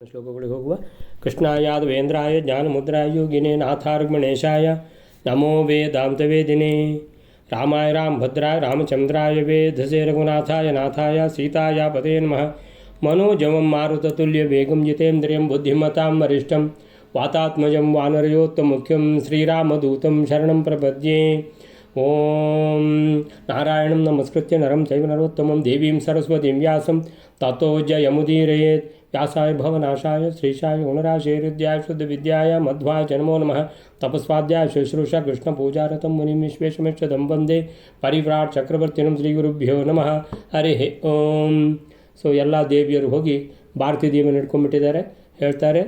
ಶ್ಲೋಕಗಳಿಗೆ ಹೋಗುವ ಕೃಷ್ಣಾಯಾದವೇಂದ್ರಾಯ ಜ್ಞಾನಮುದ್ರಾಯ ಯೋಗಿನೇ ನಾಥಾರ್ಗಣೇಶಾಯ ನಮೋ ವೇದಾಂತವೇದಿನೇ ರಾಮಾಯ ರಾಮಭದ್ರಾಯ ರಾಮಚಂದ್ರಾಯ ವೇಧಸೆ ರಘುನಾಥಾಯ ನಾಥಾಯ ಸೀತಾಯ ಪದೇ ನಮಃ ಮನೋಜವಂ ಮಾರುತತುಲ್ಯ ವೇಗಂ ಜಿತೇಂದ್ರಿಯಂ ಬುದ್ಧಿಮತಾಂ ವರಿಷ್ಠಂ ವಾತಾತ್ಮಜಂ ವಾನರಯೋತ್ತಮುಖ್ಯಂ ಶ್ರೀರಾಮದೂತಂ ಶರಣಂ ಪ್ರಪದ್ಯೆ ಓಂ. ನಾರಾಯಣಂ ನಮಸ್ಕೃತ್ಯ ನರಂ ಚೈವ ನರೋತ್ತಮಂ ದೇವೀಂ ಸರಸ್ವತೀಂ ವ್ಯಾಸಂ. ತಥೋ ಜಯಮುದೀರಯೇತ್. ವ್ಯಾಸಾಯ ಭವನಾಶಾಯ ಶ್ರೀಶಾಯ ಗುಣರಾಶೇರುದ್ಯಾಯ ಶುದ್ಧ ವಿದ್ಯಾಯ ಮಧ್ವಾಯ ಜನ್ಮೋ ನಮಃ. ತಪಸ್ವಾಧ್ಯಾಯ ಶುಶ್ರೂಷ ಕೃಷ್ಣ ಪೂಜಾರಥಂ ಮುನಿಂ ವಿಶ್ವೇಶಮಿಷ್ಟದಂ ವಂದೇ. ಪರಿವ್ರಾಟ್ ಚಕ್ರವರ್ತಿನಂ ಶ್ರೀ ಗುರುಭ್ಯೋ ನಮಃ. ಹರಿ ಓಂ. ಸೊ ಎಲ್ಲ ದೇವಿಯರು ಹೋಗಿ ಭಾರತೀ ದೇವಿಯನ್ನು ಹಿಡ್ಕೊಂಡ್ಬಿಟ್ಟಿದ್ದಾರೆ. ಹೇಳ್ತಾರೆ,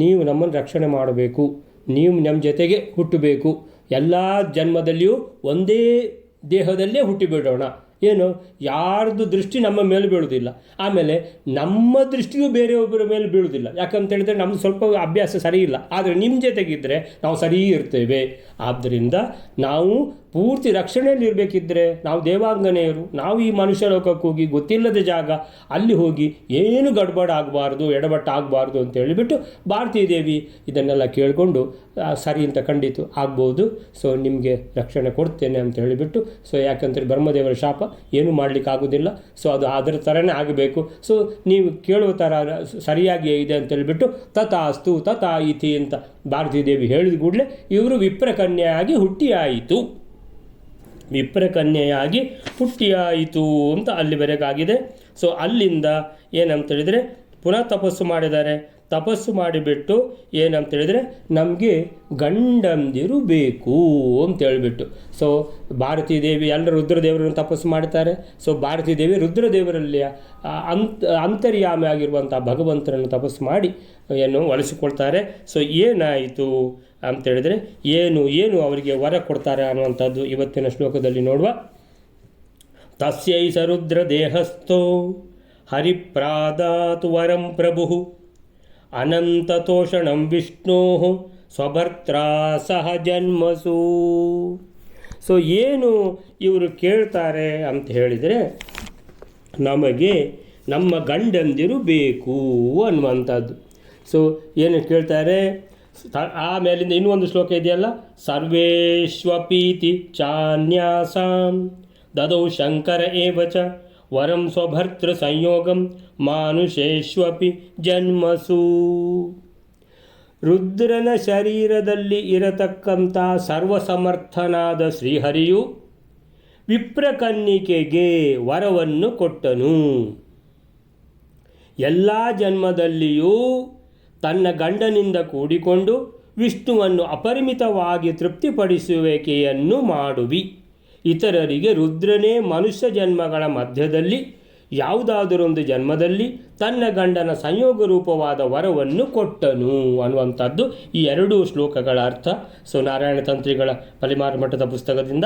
ನೀವು ನಮ್ಮನ್ನು ರಕ್ಷಣೆ ಮಾಡಬೇಕು. ನೀವು ನಮ್ಮ ಜೊತೆಗೆ ಹುಟ್ಟಬೇಕು. ಎಲ್ಲ ಜನ್ಮದಲ್ಲಿಯೂ ಒಂದೇ ದೇಹದಲ್ಲೇ ಹುಟ್ಟಿಬಿಡೋಣ ಏನು? ಯಾರ್ದು ದೃಷ್ಟಿ ನಮ್ಮ ಮೇಲೆ ಬೀಳುವುದಿಲ್ಲ. ಆಮೇಲೆ ನಮ್ಮ ದೃಷ್ಟಿಯೂ ಬೇರೆಯೊಬ್ಬರ ಮೇಲೆ ಬೀಳುವುದಿಲ್ಲ. ಯಾಕಂತ ಹೇಳಿದ್ರೆ ನಮ್ದು ಸ್ವಲ್ಪ ಅಭ್ಯಾಸ ಸರಿ ಇಲ್ಲ. ಆದರೆ ನಿಮ್ಮ ಜೊತೆಗಿದ್ದರೆ ನಾವು ಸರಿ ಇರ್ತೇವೆ. ಆದ್ದರಿಂದ ನಾವು ಪೂರ್ತಿ ರಕ್ಷಣೆಯಲ್ಲಿ ಇರಬೇಕಿದ್ರೆ ನಾವು ದೇವಾಂಗನೆಯರು, ನಾವು ಈ ಮನುಷ್ಯ ಲೋಕಕ್ಕೆ ಹೋಗಿ ಗೊತ್ತಿಲ್ಲದ ಜಾಗ ಅಲ್ಲಿ ಹೋಗಿ ಏನು ಗಡ್ಬಡ ಆಗಬಾರ್ದು ಎಡಬಟ್ಟ ಆಗಬಾರ್ದು ಅಂತ ಹೇಳಿಬಿಟ್ಟು ಭಾರತೀ ದೇವಿ ಇದನ್ನೆಲ್ಲ ಕೇಳಿಕೊಂಡು ಸರಿ ಅಂತ ಖಂಡಿತು ಆಗ್ಬೋದು. ಸೊ ನಿಮಗೆ ರಕ್ಷಣೆ ಕೊಡ್ತೇನೆ ಅಂತ ಹೇಳಿಬಿಟ್ಟು ಸೊ ಯಾಕಂದರೆ ಬ್ರಹ್ಮದೇವರ ಶಾಪ ಏನು ಮಾಡಲಿಕ್ಕೆ ಆಗೋದಿಲ್ಲ. ಸೊ ಅದು ಅದರ ಥರನೇ ಆಗಬೇಕು. ಸೊ ನೀವು ಕೇಳುವ ಥರ ಸರಿಯಾಗಿ ಇದೆ ಅಂತ ಹೇಳಿಬಿಟ್ಟು, ತಥಾಸ್ತು ತಥಾ ಇತಿ ಅಂತ ಭಾರತೀ ದೇವಿ ಹೇಳಿದ ಕೂಡಲೇ ಇವರು ವಿಪ್ರಕನ್ಯೆಯಾಗಿ ಹುಟ್ಟಿಯಾಯಿತು. ವಿಪ್ರಕನ್ಯೆಯಾಗಿ ಹುಟ್ಟಿಯಾಯಿತು ಅಂತ ಅಲ್ಲಿವರೆಗಾಗಿದೆ. ಸೊ ಅಲ್ಲಿಂದ ಏನಂತೇಳಿದರೆ ಪುನಃ ತಪಸ್ಸು ಮಾಡಿದ್ದಾರೆ. ತಪಸ್ಸು ಮಾಡಿಬಿಟ್ಟು ಏನಂತೇಳಿದರೆ ನಮಗೆ ಗಂಡಂದಿರು ಬೇಕು ಅಂತ ಹೇಳಿಬಿಟ್ಟು. ಸೊ ಭಾರತೀ ದೇವಿ ಎಲ್ಲರೂ ರುದ್ರದೇವರನ್ನು ತಪಸ್ಸು ಮಾಡ್ತಾರೆ. ಸೊ ಭಾರತೀ ದೇವಿ ರುದ್ರದೇವರಲ್ಲಿ ಅಂತ, ಅಂತರ್ಯಾಮಿ ಆಗಿರುವಂಥ ಭಗವಂತನನ್ನು ತಪಸ್ಸು ಮಾಡಿ ಏನು ಒಲಿಸಿಕೊಳ್ತಾರೆ. ಸೊ ಏನಾಯಿತು? ಅಂತ ಹೇಳಿದರೆ, ಏನು ಏನು ಅವರಿಗೆ ವರ ಕೊಡ್ತಾರೆ ಅನ್ನುವಂಥದ್ದು ಇವತ್ತಿನ ಶ್ಲೋಕದಲ್ಲಿ ನೋಡುವ. ತಸ್ಯೈ ಸರುದ್ರ ದೇಹಸ್ಥೋ ಹರಿಪ್ರಾದಾತು ವರಂ ಪ್ರಭು ಅನಂತತೋಷಣಂ ವಿಷ್ಣೋ ಸ್ವಭರ್ತ್ರಾ ಸಹ ಜನ್ಮಸು. ಸೊ, ಏನು ಇವರು ಕೇಳ್ತಾರೆ ಅಂತ ಹೇಳಿದರೆ, ನಮಗೆ ನಮ್ಮ ಗಂಡಂದಿರು ಬೇಕು ಅನ್ನುವಂಥದ್ದು. ಸೊ, ಏನು ಕೇಳ್ತಾರೆ? ಸ- ಇನ್ನೂ ಒಂದು ಶ್ಲೋಕ ಇದೆಯಲ್ಲ? ಸರ್ವೇಶ್ವಪೀತಿ ಚಾನ್ಯಾಸಾಂ ದದೌ ಶಂಕರ ಏವಚ ವರಂ ಸ್ವಭರ್ತೃ ಸಂಯೋಗಂ ಮಾನುಷೇಶ್ವಪಿ ಜನ್ಮಸು. ರುದ್ರನ ಶರೀರದಲ್ಲಿ ಇರತಕ್ಕಂಥ ಸರ್ವಸಮರ್ಥನಾದ ಶ್ರೀಹರಿಯು ವಿಪ್ರಕನ್ನಿಕೆಗೆ ವರವನ್ನು ಕೊಟ್ಟನು. ಎಲ್ಲ ಜನ್ಮದಲ್ಲಿಯೂ ತನ್ನ ಗಂಡನಿಂದ ಕೂಡಿಕೊಂಡು ವಿಷ್ಣುವನ್ನು ಅಪರಿಮಿತವಾಗಿ ತೃಪ್ತಿಪಡಿಸುವಿಕೆಯನ್ನು ಮಾಡುವಿ. ಇತರರಿಗೆ ರುದ್ರನೇ ಮನುಷ್ಯ ಜನ್ಮಗಳ ಮಧ್ಯದಲ್ಲಿ, ಯಾವುದಾದರೊಂದು ಜನ್ಮದಲ್ಲಿ ತನ್ನ ಗಂಡನ ಸಂಯೋಗ ರೂಪವಾದ ವರವನ್ನು ಕೊಟ್ಟನು ಅನ್ನುವಂಥದ್ದು ಈ ಎರಡೂ ಶ್ಲೋಕಗಳ ಅರ್ಥ. ಸೊ ನಾರಾಯಣ ತಂತ್ರಿಗಳ ಪಲಿಮಾರ ಮಠದ ಪುಸ್ತಕದಿಂದ.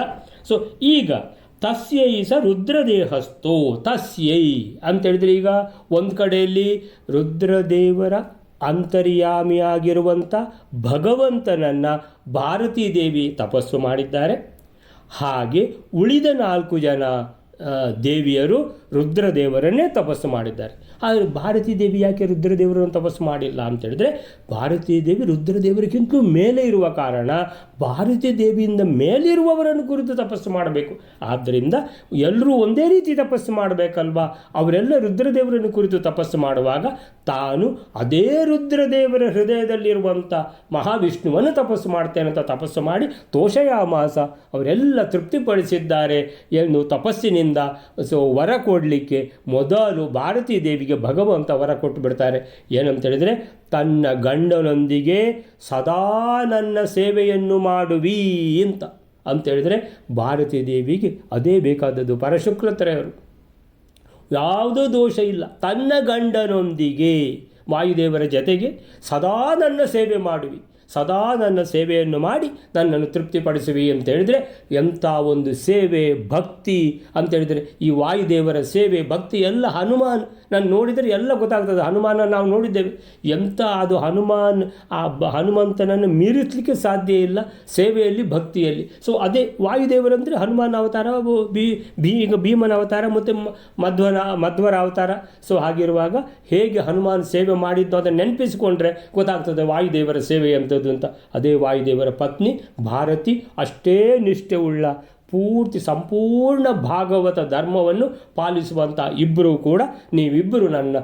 ಸೊ ಈಗ ತಸ್ಯೈ ಸ ರುದ್ರದೇಹಸ್ಥೋ, ತಸ್ಯೈ. ಅಂತ ಹೇಳಿದ್ರೆ ಈಗ ಒಂದು ಕಡೆಯಲ್ಲಿ ರುದ್ರದೇವರ ಅಂತರ್ಯಾಮಿಯಾಗಿರುವಂಥ ಭಗವಂತನನ್ನು ಭಾರತೀ ದೇವಿ ತಪಸ್ಸು ಮಾಡಿದ್ದಾರೆ. ಹಾಗೆ ಉಳಿದ ನಾಲ್ಕು ಜನ ದೇವಿಯರು ರುದ್ರದೇವರನ್ನೇ ತಪಸ್ಸು ಮಾಡಿದ್ದಾರೆ. ಆದರೆ ಭಾರತೀ ದೇವಿ ಯಾಕೆ ರುದ್ರದೇವರನ್ನು ತಪಸ್ಸು ಮಾಡಿಲ್ಲ ಅಂತ ಹೇಳಿದ್ರೆ, ಭಾರತೀ ದೇವಿ ರುದ್ರದೇವರಿಗಿಂತಲೂ ಮೇಲೆ ಇರುವ ಕಾರಣ ಭಾರತೀ ದೇವಿಯಿಂದ ಮೇಲಿರುವವರನ್ನು ಕುರಿತು ತಪಸ್ಸು ಮಾಡಬೇಕು. ಆದ್ದರಿಂದ ಎಲ್ಲರೂ ಒಂದೇ ರೀತಿ ತಪಸ್ಸು ಮಾಡಬೇಕಲ್ವಾ? ಅವರೆಲ್ಲ ರುದ್ರದೇವರನ್ನು ಕುರಿತು ತಪಸ್ಸು ಮಾಡುವಾಗ ತಾನು ಅದೇ ರುದ್ರದೇವರ ಹೃದಯದಲ್ಲಿರುವಂಥ ಮಹಾವಿಷ್ಣುವನ್ನು ತಪಸ್ಸು ಮಾಡ್ತೇನೆ ಅಂತ ತಪಸ್ಸು ಮಾಡಿ ತೋಷಯಾಮಾಸ ಅವರೆಲ್ಲ ತೃಪ್ತಿಪಡಿಸಿದ್ದಾರೆ ಎಂದು ತಪಸ್ಸಿನಿಂದ, ಸೊ ವರ ಕೊಡಲಿಕ್ಕೆ ಮೊದಲು ಭಾರತೀ ದೇವಿಗೆ ಭಗವಂತ ವರ ಕೊಟ್ಟು ಬಿಡ್ತಾರೆ. ಏನಂತ ಹೇಳಿದರೆ ತನ್ನ ಗಂಡನೊಂದಿಗೆ ಸದಾ ನನ್ನ ಸೇವೆಯನ್ನು ಮಾಡುವಿ ಅಂತ. ಅಂತೇಳಿದರೆ ಭಾರತೀ ದೇವಿಗೆ ಅದೇ ಬೇಕಾದದ್ದು ಪರಶುಕ್ಲತ್ರಯರು ಯಾವುದೂ ದೋಷ ಇಲ್ಲ. ತನ್ನ ಗಂಡನೊಂದಿಗೆ ವಾಯುದೇವರ ಜೊತೆಗೆ ಸದಾ ನನ್ನ ಸೇವೆ ಮಾಡುವಿ. ಸದಾ ನನ್ನ ಸೇವೆಯನ್ನು ಮಾಡಿ ನನ್ನನ್ನು ತೃಪ್ತಿಪಡಿಸುವಿ ಅಂತ ಹೇಳಿದರೆ, ಎಂಥ ಒಂದು ಸೇವೆ ಭಕ್ತಿ ಅಂತ ಹೇಳಿದರೆ, ಈ ವಾಯುದೇವರ ಸೇವೆ ಭಕ್ತಿ ಎಲ್ಲ ಹನುಮಾನ್ ನಾನು ನೋಡಿದರೆ ಎಲ್ಲ ಗೊತ್ತಾಗ್ತದೆ. ಹನುಮಾನ ನಾವು ನೋಡಿದ್ದೇವೆ. ಎಂಥ ಅದು ಹನುಮಾನ್, ಆ ಹನುಮಂತನನ್ನು ಮೀರಿಸಲಿಕ್ಕೆ ಸಾಧ್ಯ ಇಲ್ಲ ಸೇವೆಯಲ್ಲಿ, ಭಕ್ತಿಯಲ್ಲಿ. ಸೊ ಅದೇ ವಾಯುದೇವರಂದರೆ ಹನುಮಾನ್ ಅವತಾರ ಅವು ಬಿ ಭೀ, ಈಗ ಭೀಮನ ಅವತಾರ ಮತ್ತು ಮಧ್ವನ, ಮಧ್ವರ ಅವತಾರ. ಸೊ ಹಾಗಿರುವಾಗ ಹೇಗೆ ಹನುಮಾನ್ ಸೇವೆ ಮಾಡಿದ್ದು ಅದನ್ನು ನೆನಪಿಸಿಕೊಂಡ್ರೆ ಗೊತ್ತಾಗ್ತದೆ ವಾಯುದೇವರ ಸೇವೆ ಎಂಥದ್ದು ಅಂತ. ಅದೇ ವಾಯುದೇವರ ಪತ್ನಿ ಭಾರತಿ ಅಷ್ಟೇ ನಿಷ್ಠೆ ಉಳ್ಳ ಪೂರ್ತಿ ಸಂಪೂರ್ಣ ಭಾಗವತ ಧರ್ಮವನ್ನು ಪಾಲಿಸುವಂಥ ಇಬ್ಬರು ಕೂಡ ನೀವಿಬ್ಬರು ನನ್ನ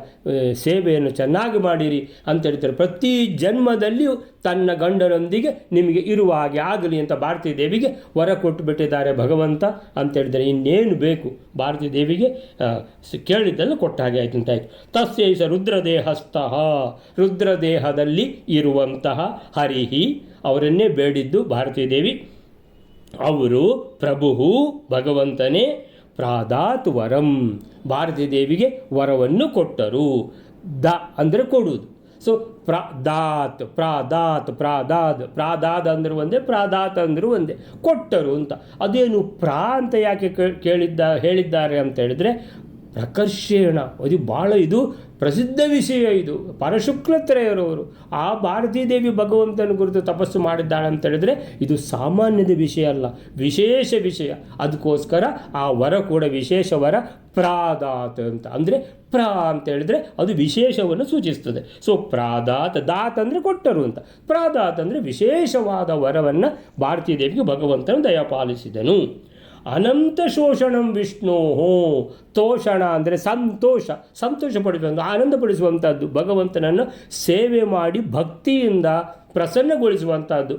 ಸೇವೆಯನ್ನು ಚೆನ್ನಾಗಿ ಮಾಡಿರಿ ಅಂತ ಹೇಳ್ತಾರೆ. ಪ್ರತಿ ಜನ್ಮದಲ್ಲಿಯೂ ತನ್ನ ಗಂಡನೊಂದಿಗೆ ನಿಮಗೆ ಇರುವ ಹಾಗೆ ಆಗಲಿ ಅಂತ ಭಾರತೀ ದೇವಿಗೆ ವರ ಕೊಟ್ಟು ಬಿಟ್ಟಿದ್ದಾರೆ ಭಗವಂತ ಅಂತ ಹೇಳಿದರೆ ಇನ್ನೇನು ಬೇಕು? ಭಾರತೀ ದೇವಿಗೆ ಕೇಳಿದ್ದಲ್ಲ ಕೊಟ್ಟ ಹಾಗೆ ಆಯಿತು ಅಂತ ಆಯಿತು. ತಸ್ಯೈಷ ರುದ್ರದೇಹಸ್ಥಃ, ರುದ್ರದೇಹದಲ್ಲಿ ಇರುವಂತಹ ಹರಿಹಿ ಅವರನ್ನೇ ಬೇಡಿದ್ದು ಭಾರತೀ ದೇವಿ. ಅವರು ಪ್ರಭು ಭಗವಂತನೇ ಪ್ರಾದಾತ್ ವರಂ. ಭಾರತೀ ದೇವಿಗೆ ವರವನ್ನು ಕೊಟ್ಟರು. ದ ಅಂದರೆ ಕೊಡುವುದು. ಸೊ ಪ್ರಾದಾತ್ ಪ್ರಾದಾತ್, ಪ್ರಾದಾದ್ ಪ್ರಾದಾದ್ ಅಂದರೂ ಒಂದೇ, ಪ್ರಾದಾತ್ ಅಂದರೂ ಒಂದೇ. ಕೊಟ್ಟರು ಅಂತ. ಅದೇನು ಪ್ರಾ ಅಂತ ಯಾಕೆ ಕೇಳಿದ್ದ, ಹೇಳಿದ್ದಾರೆ ಅಂತ ಹೇಳಿದರೆ ಪ್ರಕರ್ಷೇಣ. ಅದು ಭಾಳ ಇದು ಪ್ರಸಿದ್ಧ ವಿಷಯ ಇದು. ಪರಶುಕ್ಲತ್ರಯರವರು ಆ ಭಾರತೀ ದೇವಿ ಭಗವಂತನ ಕುರಿತು ತಪಸ್ಸು ಮಾಡಿದ್ದಾಳೆ ಅಂತ ಹೇಳಿದ್ರೆ ಇದು ಸಾಮಾನ್ಯದ ವಿಷಯ ಅಲ್ಲ. ವಿಶೇಷ ವಿಷಯ. ಅದಕ್ಕೋಸ್ಕರ ಆ ವರ ಕೂಡ ವಿಶೇಷ ವರ ಪ್ರಾದಾತ್ ಅಂತ. ಅಂದರೆ ಪ್ರಾ ಅಂತ ಹೇಳಿದ್ರೆ ಅದು ವಿಶೇಷವನ್ನು ಸೂಚಿಸ್ತದೆ. ಸೊ ಪ್ರಾದಾತ್ ದಾತ್ ಅಂದರೆ ಕೊಟ್ಟರು ಅಂತ. ಪ್ರಾದಾತ್ ಅಂದರೆ ವಿಶೇಷವಾದ ವರವನ್ನು ಭಾರತೀ ದೇವಿಗೆ ಭಗವಂತನು ದಯಪಾಲಿಸಿದನು. ಅನಂತ ಶೋಷಣಂ ವಿಷ್ಣು ತೋಷಣ ಅಂದರೆ ಸಂತೋಷ ಸಂತೋಷ ಪಡಿಸುವಂಥ ಆನಂದ ಪಡಿಸುವಂಥದ್ದು ಭಗವಂತನನ್ನು ಸೇವೆ ಮಾಡಿ ಭಕ್ತಿಯಿಂದ ಪ್ರಸನ್ನಗೊಳಿಸುವಂಥದ್ದು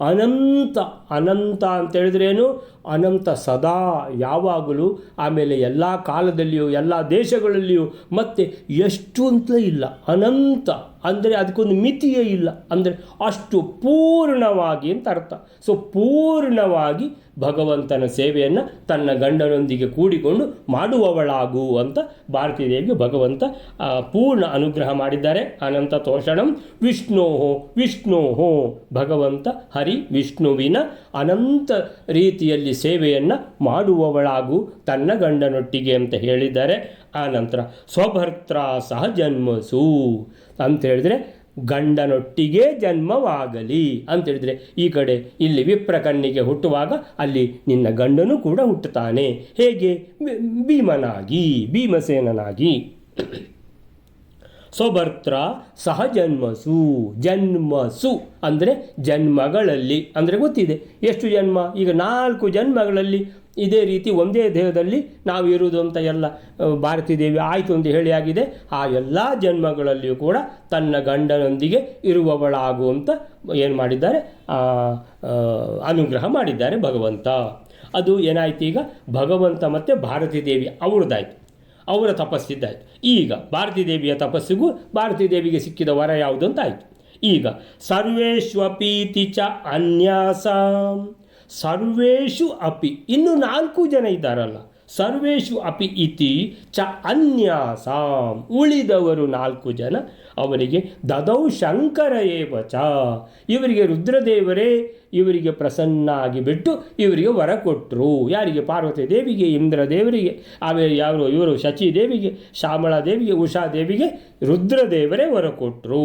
ಅನಂತ ಅನಂತ ಅಂತ ಹೇಳಿದ್ರೇನು ಅನಂತ ಸದಾ ಯಾವಾಗಲೂ ಆಮೇಲೆ ಎಲ್ಲ ಕಾಲದಲ್ಲಿಯೂ, ಎಲ್ಲ ದೇಶಗಳಲ್ಲಿಯೂ ಮತ್ತು ಎಷ್ಟು ಅಂತ ಇಲ್ಲ. ಅನಂತ ಅಂದರೆ ಅದಕ್ಕೊಂದು ಮಿತಿಯೇ ಇಲ್ಲ. ಅಂದರೆ ಅಷ್ಟು ಪೂರ್ಣವಾಗಿ ಅಂತ ಅರ್ಥ. ಸೊ ಪೂರ್ಣವಾಗಿ ಭಗವಂತನ ಸೇವೆಯನ್ನು ತನ್ನ ಗಂಡನೊಂದಿಗೆ ಕೂಡಿಕೊಂಡು ಮಾಡುವವಳಾಗು ಅಂತ ಭಾರತೀ ದೇವಿಗೆ ಭಗವಂತ ಪೂರ್ಣ ಅನುಗ್ರಹ ಮಾಡಿದ್ದಾರೆ. ಅನಂತ ತೋಷಣಂ ವಿಷ್ಣೋಹೋ ವಿಷ್ಣೋಹೋ ಭಗವಂತ ಹರಿ ವಿಷ್ಣುವಿನ ಅನಂತ ರೀತಿಯಲ್ಲಿ ಸೇವೆಯನ್ನು ಮಾಡುವವಳಾಗು ತನ್ನ ಗಂಡನೊಟ್ಟಿಗೆ ಅಂತ ಹೇಳಿದ್ದಾರೆ ಆ ನಂತರ ಸ್ವಭರ್ತ್ರ ಸಹ ಜನ್ಮಸು ಅಂತ ಹೇಳಿದರೆ, ಗಂಡನೊಟ್ಟಿಗೆ ಜನ್ಮವಾಗಲಿ ಅಂತ ಹೇಳಿದರೆ, ಈ ಕಡೆ ಇಲ್ಲಿ ವಿಪ್ರಕಣ್ಣಿಗೆ ಹುಟ್ಟುವಾಗ ಅಲ್ಲಿ ನಿನ್ನ ಗಂಡನು ಕೂಡ ಹುಟ್ಟುತ್ತಾನೆ. ಹೇಗೆ? ಭೀಮನಾಗಿ, ಭೀಮಸೇನನಾಗಿ. ಸ್ವಭರ್ತ್ರ ಸಹ ಜನ್ಮಸು ಜನ್ಮಸು ಅಂದರೆ ಜನ್ಮಗಳಲ್ಲಿ ಅಂದರೆ ಗೊತ್ತಿದೆ. ಎಷ್ಟು ಜನ್ಮ? ಈಗ ನಾಲ್ಕು ಜನ್ಮಗಳಲ್ಲಿ ಇದೇ ರೀತಿ ಒಂದೇ ದೇಹದಲ್ಲಿ ನಾವು ಇರುವುದು ಅಂತ ಎಲ್ಲ ಭಾರತೀದೇವಿ ಭಾರತೀ ದೇವಿ ಆಯಿತು ಅಂತ ಹೇಳಿ ಆಗಿದೆ. ಆ ಎಲ್ಲ ಜನ್ಮಗಳಲ್ಲಿಯೂ ಕೂಡ ತನ್ನ ಗಂಡನೊಂದಿಗೆ ಇರುವವಳಾಗು ಅಂತ ಏನು ಮಾಡಿದ್ದಾರೆ? ಅನುಗ್ರಹ ಮಾಡಿದ್ದಾರೆ ಭಗವಂತ. ಅದು ಏನಾಯ್ತು ಈಗ? ಭಗವಂತ ಮತ್ತು ಭಾರತೀ ದೇವಿ ಅವ್ರದ್ದಾಯ್ತು. ಅವರ ತಪಸ್ಸಿದ್ದಾಯಿತು. ಈಗ ಭಾರತೀ ದೇವಿಯ ತಪಸ್ಸಿಗೂ ಭಾರತೀ ದೇವಿಗೆ ಸಿಕ್ಕಿದ ವರ ಯಾವುದು ಅಂತ ಆಯಿತು ಈಗ ಸರ್ವೇಶ್ವಪೀತಿ ಚ ಅನ್ಯಾಸ. ಸರ್ವೇಶು ಅಪಿ. ಇನ್ನು ನಾಲ್ಕು ಜನ ಇದ್ದಾರಲ್ಲ. ಸರ್ವೇಶು ಅಪಿ ಇತಿ ಚ ಅನ್ಯಾಸ. ಉಳಿದವರು ನಾಲ್ಕು ಜನ. ಅವರಿಗೆ ದದೌ ಶಂಕರ ಏವಚ ಇವರಿಗೆ ರುದ್ರದೇವರೇ, ಇವರಿಗೆ ಪ್ರಸನ್ನ ಆಗಿಬಿಟ್ಟು ಇವರಿಗೆ ವರ ಕೊಟ್ಟರು ಯಾರಿಗೆ? ಪಾರ್ವತಿ ದೇವಿಗೆ, ಇಂದ್ರ ದೇವರಿಗೆ ಆಮೇಲೆ ಯಾರು? ಇವರು ಶಚಿ ದೇವಿಗೆ, ಶ್ಯಾಮಳಾ ದೇವಿಗೆ, ಉಷಾ ದೇವಿಗೆ ರುದ್ರದೇವರೇ ವರ ಕೊಟ್ಟರು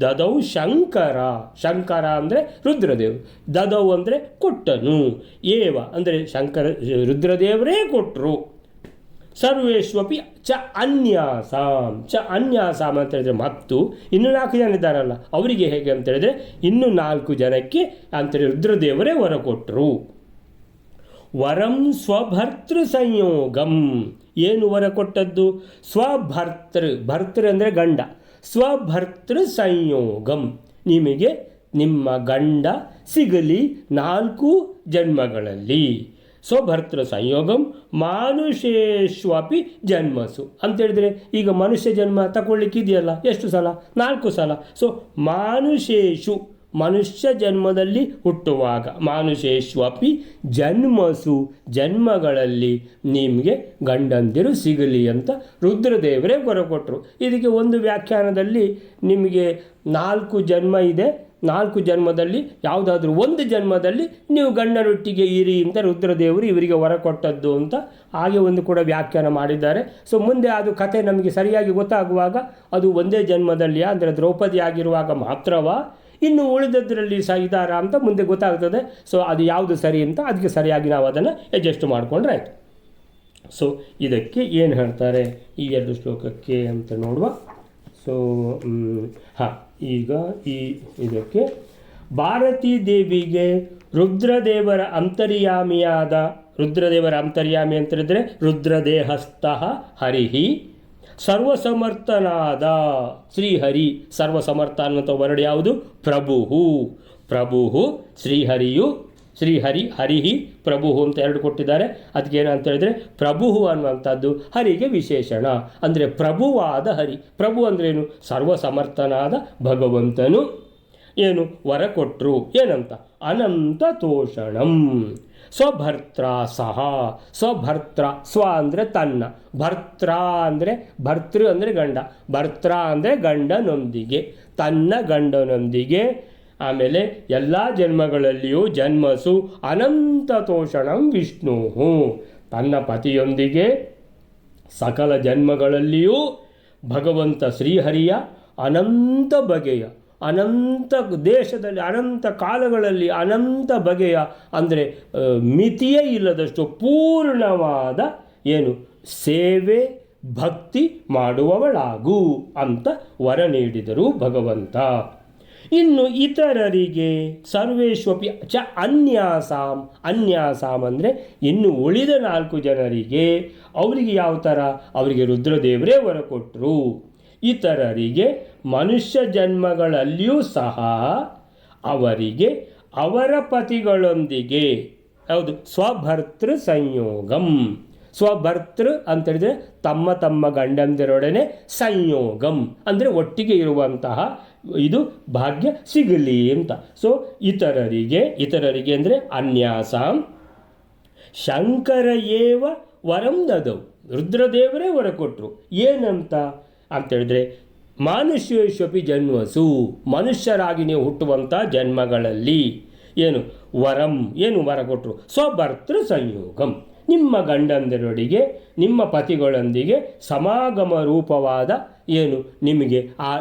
ದದೌ ಶಂಕರ. ಶಂಕರ ಅಂದರೆ ರುದ್ರದೇವರು ದದೌ ಅಂದರೆ ಕೊಟ್ಟನು. ಏವ ಅಂದರೆ ಶಂಕರ, ರುದ್ರದೇವರೇ ಕೊಟ್ಟರು ಸರ್ವೇಶ್ವಪಿ ಚ ಅನ್ಯಾಸಾಮ್ ಚ ಅನ್ಯಾಸಾಮ್ ಅಂತ ಹೇಳಿದ್ರೆ ಮತ್ತು. ಇನ್ನು ನಾಲ್ಕು ಜನ ಇದ್ದಾರಲ್ಲ, ಅವರಿಗೆ ಹೇಗೆ ಅಂತ ಹೇಳಿದ್ರೆ, ಇನ್ನು ನಾಲ್ಕು ಜನಕ್ಕೆ ಅಂತೇಳಿ ರುದ್ರದೇವರೇ ವರ ಕೊಟ್ಟರು ವರಂ ಸ್ವಭರ್ತೃ ಸಂಯೋಗಂ. ಏನು ವರ ಕೊಟ್ಟದ್ದು? ಸ್ವಭರ್ತೃ, ಭರ್ತೃ ಅಂದರೆ ಗಂಡ. ಸ್ವಭರ್ತೃ ಸಂಯೋಗಂ. ನಿಮಗೆ ನಿಮ್ಮ ಗಂಡ ಸಿಗಲಿ ನಾಲ್ಕು ಜನ್ಮಗಳಲ್ಲಿ. ಸ್ವಭರ್ತೃ ಸಂಯೋಗಂ ಮಾನುಷೇಶ್ವಾಪಿ ಜನ್ಮಸು. ಅಂತ ಹೇಳಿದ್ರೆ, ಈಗ ಮನುಷ್ಯ ಜನ್ಮ ತಗೊಳ್ಳಿಕ್ಕೆ ಇದೆಯಲ್ಲ ಎಷ್ಟು ಸಲ? ನಾಲ್ಕು ಸಲ. ಸೊ ಮಾನುಷೇಶು ಮನುಷ್ಯ ಜನ್ಮದಲ್ಲಿ ಹುಟ್ಟುವಾಗ ಮಾನುಷೇಶ್ವಪಿ ಜನ್ಮಸು, ಜನ್ಮಗಳಲ್ಲಿ ನಿಮಗೆ ಗಂಡಂದಿರು ಸಿಗಲಿ ಅಂತ ರುದ್ರದೇವರೇ ವರ ಕೊಟ್ಟರು ಇದಕ್ಕೆ ಒಂದು ವ್ಯಾಖ್ಯಾನದಲ್ಲಿ ನಿಮಗೆ ನಾಲ್ಕು ಜನ್ಮ ಇದೆ ನಾಲ್ಕು ಜನ್ಮದಲ್ಲಿ, ಯಾವುದಾದ್ರೂ ಒಂದು ಜನ್ಮದಲ್ಲಿ ನೀವು ಗಂಡನೊಟ್ಟಿಗೆ ಇರಿ ಅಂತ ರುದ್ರದೇವರು ಇವರಿಗೆ ವರ ಕೊಟ್ಟದ್ದು ಅಂತ ಹಾಗೆ ಒಂದು ಕೂಡ ವ್ಯಾಖ್ಯಾನ ಮಾಡಿದ್ದಾರೆ. ಸೊ ಮುಂದೆ ಅದು ಕತೆ ನಮಗೆ ಸರಿಯಾಗಿ ಗೊತ್ತಾಗುವಾಗ ಅದು ಒಂದೇ ಜನ್ಮದಲ್ಲಿ ಅಂದರೆ ದ್ರೌಪದಿ ಆಗಿರುವಾಗ ಮಾತ್ರವಾ? ಇನ್ನು ಉಳಿದದ್ರಲ್ಲಿ ಸಹ ಇದ್ದಾರಾ ಅಂತ ಮುಂದೆ ಗೊತ್ತಾಗ್ತದೆ. ಸೊ ಅದು ಯಾವುದು ಸರಿ ಅಂತ ಅದಕ್ಕೆ ಸರಿಯಾಗಿ ನಾವು ಅದನ್ನು ಅಡ್ಜಸ್ಟ್ ಮಾಡಿಕೊಂಡ್ರೆ ಆಯಿತು. ಸೊ ಇದಕ್ಕೆ ಏನು ಹೇಳ್ತಾರೆ? ಈ ಎರಡು ಶ್ಲೋಕಕ್ಕೆ ಅಂತ ನೋಡುವ. ಸೊ ಹಾಂ. ಈಗ ಈ ಇದಕ್ಕೆ ಭಾರತೀ ದೇವಿಗೆ ರುದ್ರದೇವರ ಅಂತರ್ಯಾಮಿಯಾದ, ರುದ್ರದೇವರ ಅಂತರ್ಯಾಮಿ ಅಂತ ಹೇಳಿದ್ರೆ ರುದ್ರದೇಹಸ್ಥಃ ಹರಿಹಿ ಸರ್ವಸಮರ್ಥನಾದ ಶ್ರೀಹರಿ. ಸರ್ವಸಮರ್ಥ ಅನ್ನೋ ವರ್ಡ್ ಯಾವುದು? ಪ್ರಭುಹು. ಪ್ರಭುಹು ಶ್ರೀಹರಿಯು ಶ್ರೀಹರಿ ಹರಿಹಿ ಪ್ರಭುಹು ಅಂತ ಎರಡು ಕೊಟ್ಟಿದ್ದಾರೆ. ಅದಕ್ಕೆ ಏನಂತ ಹೇಳಿದರೆ, ಪ್ರಭುಹು ಅನ್ನುವಂಥದ್ದು ಹರಿಗೆ ವಿಶೇಷಣ. ಅಂದರೆ ಪ್ರಭುವಾದ ಹರಿ. ಪ್ರಭು ಅಂದ್ರೇನು ಸರ್ವಸಮರ್ಥನಾದ ಭಗವಂತನು. ಏನು? ವರ ಕೊಟ್ಟರು ಏನಂತ? ಅನಂತ ತೋಷಣಂ. ಸ್ವಭರ್ತ್ರ ಸಹ. ಸ್ವಭರ್ತ್ರ ಸ್ವ ಅಂದರೆ ತನ್ನ. ಭರ್ತ್ರ ಅಂದರೆ ಭರ್ತೃ ಅಂದರೆ ಗಂಡ. ಭರ್ತ್ರ ಅಂದರೆ ಗಂಡನೊಂದಿಗೆ. ತನ್ನ ಗಂಡನೊಂದಿಗೆ. ಆಮೇಲೆ ಎಲ್ಲ ಜನ್ಮಗಳಲ್ಲಿಯೂ ಜನ್ಮಸು ಅನಂತ ತೋಷಣಂ ವಿಷ್ಣು. ತನ್ನ ಪತಿಯೊಂದಿಗೆ ಸಕಲ ಜನ್ಮಗಳಲ್ಲಿಯೂ ಭಗವಂತ ಶ್ರೀಹರಿಯ ಅನಂತ ಬಗೆಯ, ಅನಂತ ದೇಶದಲ್ಲಿ, ಅನಂತ ಕಾಲಗಳಲ್ಲಿ ಅನಂತ ಬಗೆಯ ಅಂದರೆ ಮಿತಿಯೇ ಇಲ್ಲದಷ್ಟು ಪೂರ್ಣವಾದ ಏನು? ಸೇವೆ, ಭಕ್ತಿ ಮಾಡುವವಳಾಗು ಅಂತ ವರ ನೀಡಿದರು ಭಗವಂತ. ಇನ್ನು ಇತರರಿಗೆ ಸರ್ವೇಶ್ವಪಿ ಚ ಅನ್ಯಾಸಾಮ್ ಅನ್ಯಾಸಾಮ್ ಅಂದರೆ ಇನ್ನು ಉಳಿದ ನಾಲ್ಕು ಜನರಿಗೆ ಅವರಿಗೆ ಯಾವ ಥರ ಅವರಿಗೆ ರುದ್ರದೇವರೇ ವರ ಕೊಟ್ಟರು ಇತರರಿಗೆ ಮನುಷ್ಯ ಜನ್ಮಗಳಲ್ಲಿಯೂ ಸಹ ಅವರಿಗೆ ಅವರ ಪತಿಗಳೊಂದಿಗೆ, ಹೌದು, ಸ್ವಭರ್ತೃ ಸಂಯೋಗಂ. ಸ್ವಭರ್ತೃ ಅಂತ ಹೇಳಿದರೆ ತಮ್ಮ ತಮ್ಮ ಗಂಡಂದಿರೊಡನೆ ಸಂಯೋಗಂ ಅಂದರೆ ಒಟ್ಟಿಗೆ ಇರುವಂತಹ ಇದು ಭಾಗ್ಯ ಸಿಗಲಿ ಅಂತ. ಸೊ ಇತರರಿಗೆ ಇತರರಿಗೆ ಅಂದರೆ ಅನ್ಯಾಸ. ಶಂಕರ ಏವ ವರಂ ದದವು ರುದ್ರದೇವರೇ ವರ ಕೊಟ್ಟರು ಏನಂತ? ಅಂತೇಳಿದ್ರೆ, ಮಾನುಷ್ಯೇಶ್ವಪಿ ಜನ್ಮಸು ಮನುಷ್ಯರಾಗಿ ನೀವು ಹುಟ್ಟುವಂಥ ಜನ್ಮಗಳಲ್ಲಿ. ಏನು? ವರಂ. ಏನು ವರ ಕೊಟ್ಟರು ಸ್ವಭರ್ತೃ ಸಂಯೋಗಂ. ನಿಮ್ಮ ಗಂಡಂದಿರೊಡಿಗೆ ನಿಮ್ಮ ಪತಿಗಳೊಂದಿಗೆ ಸಮಾಗಮ ರೂಪವಾದ ಏನು? ನಿಮಗೆ ಆ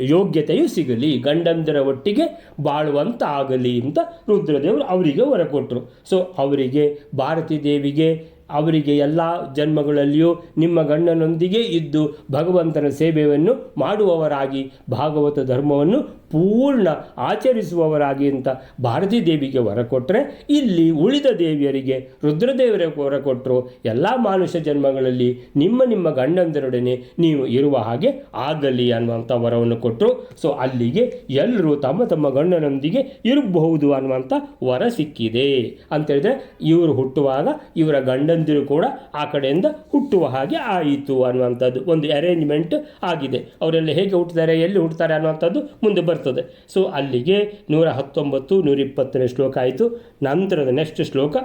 ಯೋಗ್ಯತೆಯು ಸಿಗಲಿ, ಗಂಡಂದರ ಒಟ್ಟಿಗೆ ಬಾಳುವಂತಾಗಲಿ ಅಂತ ರುದ್ರದೇವರು ಅವರಿಗೆ ವರ ಕೊಟ್ಟರು. ಸೊ ಅವರಿಗೆ, ಭಾರತೀ ದೇವಿಗೆ ಅವರಿಗೆ ಎಲ್ಲ ಜನ್ಮಗಳಲ್ಲಿಯೂ ನಿಮ್ಮ ಗಂಡನೊಂದಿಗೆ ಇದ್ದು ಭಗವಂತನ ಸೇವೆಯನ್ನು ಮಾಡುವವರಾಗಿ, ಭಾಗವತ ಧರ್ಮವನ್ನು ಪೂರ್ಣ ಆಚರಿಸುವವರಾಗಿ ಅಂತ ಭಾರತೀ ದೇವಿಗೆ ವರ ಕೊಟ್ಟರೆ ಇಲ್ಲಿ ಉಳಿದ ದೇವಿಯರಿಗೆ ರುದ್ರದೇವರಿಗೆ ವರ ಕೊಟ್ಟರು ಎಲ್ಲ ಮಾನುಷ ಜನ್ಮಗಳಲ್ಲಿ ನಿಮ್ಮ ನಿಮ್ಮ ಗಂಡಂದರೊಡನೆ ನೀವು ಇರುವ ಹಾಗೆ ಆಗಲಿ ಅನ್ನುವಂಥ ವರವನ್ನು ಕೊಟ್ಟರು ಸೊ ಅಲ್ಲಿಗೆ ಎಲ್ಲರೂ ತಮ್ಮ ತಮ್ಮ ಗಂಡನೊಂದಿಗೆ ಇರಬಹುದು ಅನ್ನುವಂಥ ವರ ಸಿಕ್ಕಿದೆ. ಅಂತೇಳಿದ್ರೆ ಇವರು ಹುಟ್ಟುವಾಗ ಇವರ ಗಂಡಂದಿರು ಕೂಡ ಆ ಕಡೆಯಿಂದ ಹುಟ್ಟುವ ಹಾಗೆ ಆಯಿತು ಅನ್ನುವಂಥದ್ದು ಒಂದು ಅರೇಂಜ್ಮೆಂಟ್ ಆಗಿದೆ. ಅವರೆಲ್ಲ ಹೇಗೆ ಹುಟ್ಟುತ್ತಾರೆ ಎಲ್ಲಿ ಹುಟ್ಟುತ್ತಾರೆ ಅನ್ನುವಂಥದ್ದು ಮುಂದೆ ಬರ್ತದೆ. ಸೊ ಅಲ್ಲಿಗೆ ನೂರ ಹತ್ತೊಂಬತ್ತು, ನೂರ ಇಪ್ಪತ್ತನೇ ಶ್ಲೋಕ ಆಯಿತು. ನಂತರದ ನೆಕ್ಸ್ಟ್ ಶ್ಲೋಕ.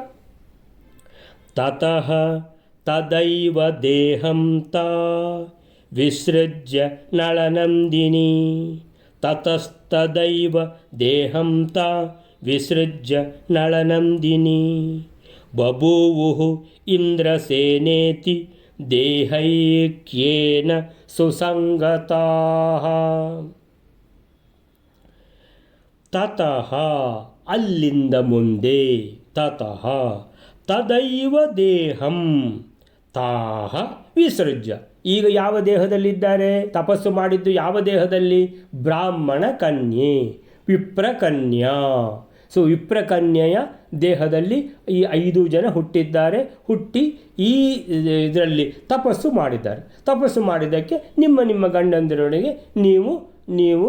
ತತಃ ತದೈವ ದೇಹಂ ತಾ ವಿಸೃಜ್ಯ ನಳನಂದಿನಿ. ತತಸ್ತದೈವ ದೇಹಂ ತಾ ವಿಸೃಜ್ಯ ನಳನಂದಿನಿ. ಬಭೂವು ಇಂದ್ರಸೇನೇತಿ ದೇಹೈಕ್ಯೇನ ಸುಸಂಗತಾ ತತಃ ಅಲ್ಲಿಂದ ಮುಂದೆ ತತಃ ತದೈವ ದೇಹಂ ತಾಹ ವಿಸೃಜ್ಯ ಈಗ ಯಾವ ದೇಹದಲ್ಲಿದ್ದಾರೆ? ತಪಸ್ಸು ಮಾಡಿದ್ದು ಯಾವ ದೇಹದಲ್ಲಿ? ಬ್ರಾಹ್ಮಣ ಕನ್ಯೆ ವಿಪ್ರಕನ್ಯಾ। ಸೊ ವಿಪ್ರಕನ್ಯೆಯ ದೇಹದಲ್ಲಿ ಈ ಐದು ಜನ ಹುಟ್ಟಿದ್ದಾರೆ. ಹುಟ್ಟಿ ಈ ಇದರಲ್ಲಿ ತಪಸ್ಸು ಮಾಡಿದ್ದಾರೆ. ತಪಸ್ಸು ಮಾಡಿದ್ದಕ್ಕೆ ನಿಮ್ಮ ನಿಮ್ಮ ಗಂಡಂದಿರೊಳಗೆ ನೀವು ನೀವು